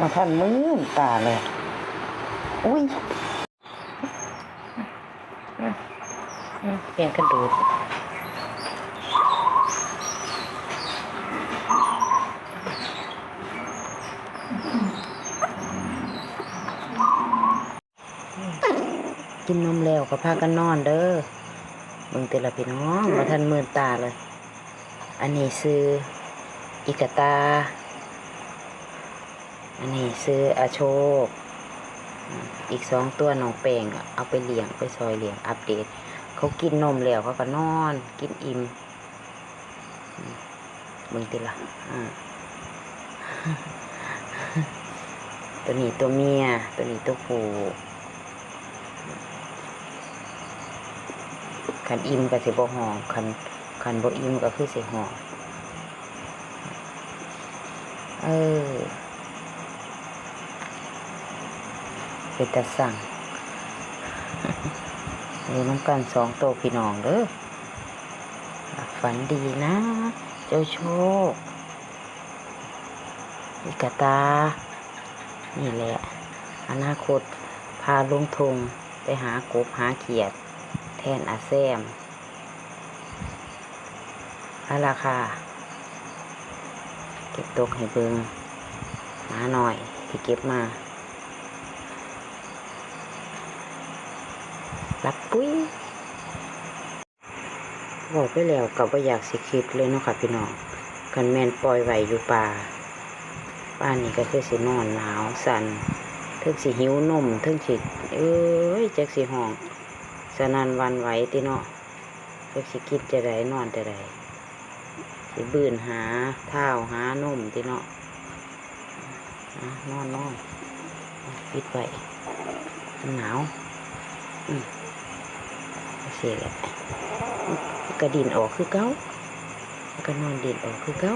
มาท่านมืนตาเลย อุ้ยเปลี่ยนกระดูดกินนมแล้วก็พากันนอนเด้อเบิ่งแต่ละพี่น้องมาท่านมืนตาเลย อันนี้ซื้ออิกตา อันนี้ซื้ออาโชค อีกสองตัวน้องแปงเอาไปเลี้ยงไปซอยเลี้ยงอัปเดต เขากินนมแล้วเขาก็นอน กินอิ่มมึงติละอ่าตัวนี้ตัวเมีย ตัวนี้ตัวผู้คันอิ่มก็สิบหองคันคันบ่อิ่มก็คือสิหองเออ เป็นตาสั่งอยู่น้ำกันสองโตวพี่น้องเด้อหลับฝันดีนะ เจ้าโชค อิกาตา นี่แหละ อนาคต พาลุงทงไปหากบหาเขียด แทนอาแซมเอาราคาเก็บตกให้เบิงมาหน่อยที่เก็บมา รับปุ้ยบอกไปแล้วกับว่าอยากสิคิดเลยเนาะค่ะพี่น้องกันแมนปล่อยไหวอยู่ป่าป่านนี้ก็คือสินอนหนาวสันเทิงสิหิวนมเทิงสิเอ้ยจักสิห้องสนันวันไหวติเนาะจักสิกินจะได้นอนจะได้สิบืนหาเท้าหานมติเนาะนอนนอนปิดไว้หนาว อืมเคแหละกระดินออกคือเก้าแล้วก็นอนดินออกคือเก้า